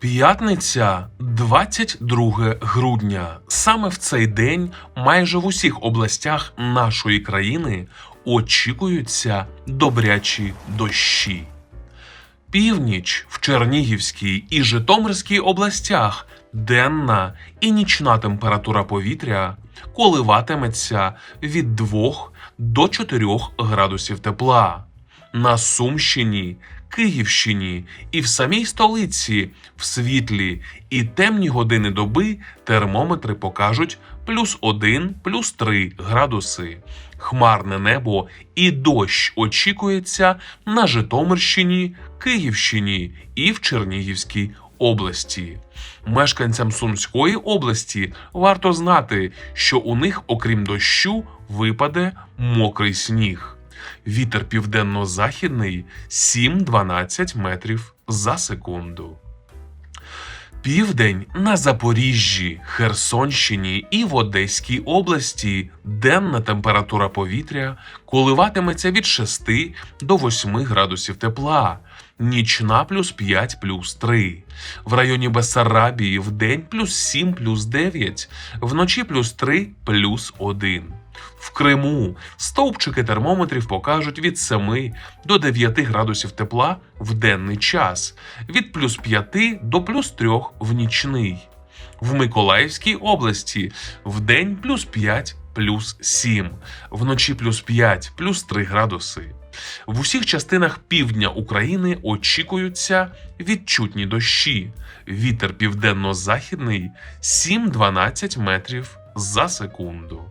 П'ятниця, 22 грудня. Саме в цей день майже в усіх областях нашої країни очікуються добрячі дощі. Північ в Чернігівській і Житомирській областях денна і нічна температура повітря коливатиметься від 2 до 4 градусів тепла. На Сумщині, Київщині і в самій столиці в світлі і темні години доби термометри покажуть плюс 1, плюс 3 градуси. Хмарне небо і дощ очікується на Житомирщині, Київщині і в Чернігівській області. Мешканцям Сумської області варто знати, що у них, окрім дощу, випаде мокрий сніг. Вітер південно-західний 7-12 метрів за секунду. Південь на Запоріжжі, Херсонщині і в Одеській області денна температура повітря коливатиметься від 6 до 8 градусів тепла, нічна плюс 5 плюс 3. В районі Бессарабії в день плюс 7 плюс 9, вночі плюс 3 плюс 1. В Криму стовпчики термометрів покажуть від 7 до 9 градусів тепла в денний час, від плюс 5 до плюс 3 в нічний. В Миколаївській області в день плюс 5 плюс 7, вночі плюс 5 плюс 3 градуси. В усіх частинах півдня України очікуються відчутні дощі. Вітер південно-західний 7-12 метрів за секунду.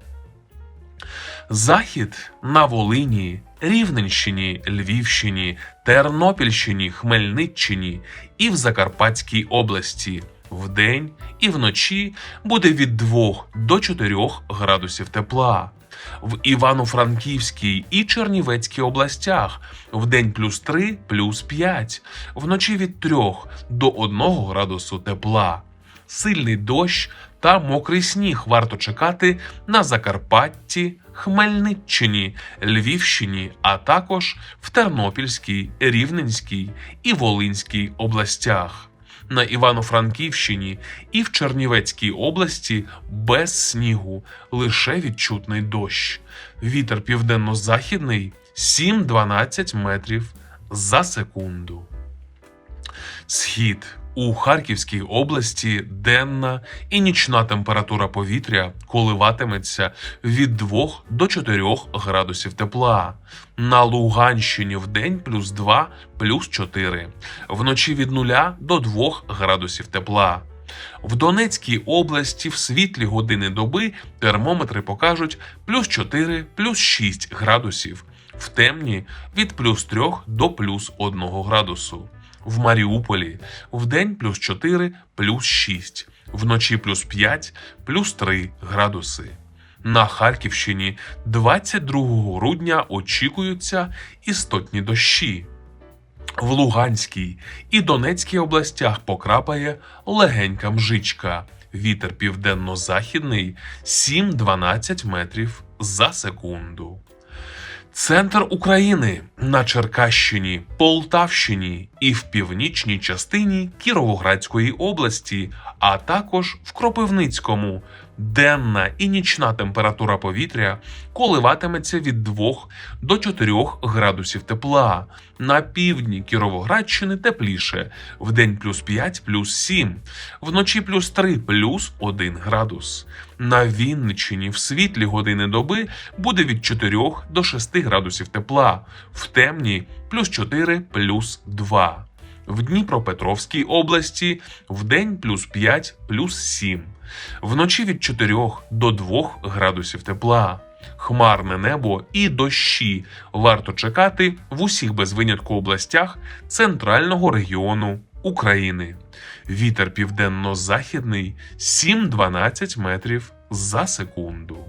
Захід на Волині, Рівненщині, Львівщині, Тернопільщині, Хмельниччині і в Закарпатській області вдень і вночі буде від 2 до 4 градусів тепла. В Івано-Франківській і Чернівецькій областях вдень плюс 3 плюс 5, вночі від 3 до 1 градусу тепла. Сильний дощ та мокрий сніг варто чекати на Закарпатті, Хмельниччині, Львівщині, а також в Тернопільській, Рівненській і Волинській областях. На Івано-Франківщині і в Чернівецькій області без снігу, лише відчутний дощ. Вітер південно-західний 7-12 метрів за секунду. Схід у Харківській області денна і нічна температура повітря коливатиметься від 2 до 4 градусів тепла. На Луганщині в день плюс 2 плюс 4, вночі від 0 до 2 градусів тепла. В Донецькій області в світлі години доби термометри покажуть плюс 4 плюс 6 градусів, в темні від плюс 3 до плюс 1 градусу. В Маріуполі вдень плюс 4 плюс 6, вночі плюс 5 плюс 3 градуси. На Харківщині 22 грудня очікуються істотні дощі. В Луганській і Донецькій областях покрапає легенька мжичка. Вітер південно-західний 7-12 метрів за секунду. Центр України на Черкащині, Полтавщині і в північній частині Кіровоградської області, а також в Кропивницькому. Денна і нічна температура повітря коливатиметься від 2 до 4 градусів тепла. На півдні Кіровоградщини тепліше, вдень плюс 5 плюс 7, вночі плюс 3 плюс 1 градус. На Вінниччині в світлі години доби буде від 4 до 6 градусів тепла, в темні плюс 4 плюс 2. В Дніпропетровській області вдень плюс 5 плюс 7, вночі від 4 до 2 градусів тепла. Хмарне небо і дощі варто чекати в усіх без винятку областях центрального регіону України. Вітер південно-західний 7-12 метрів за секунду.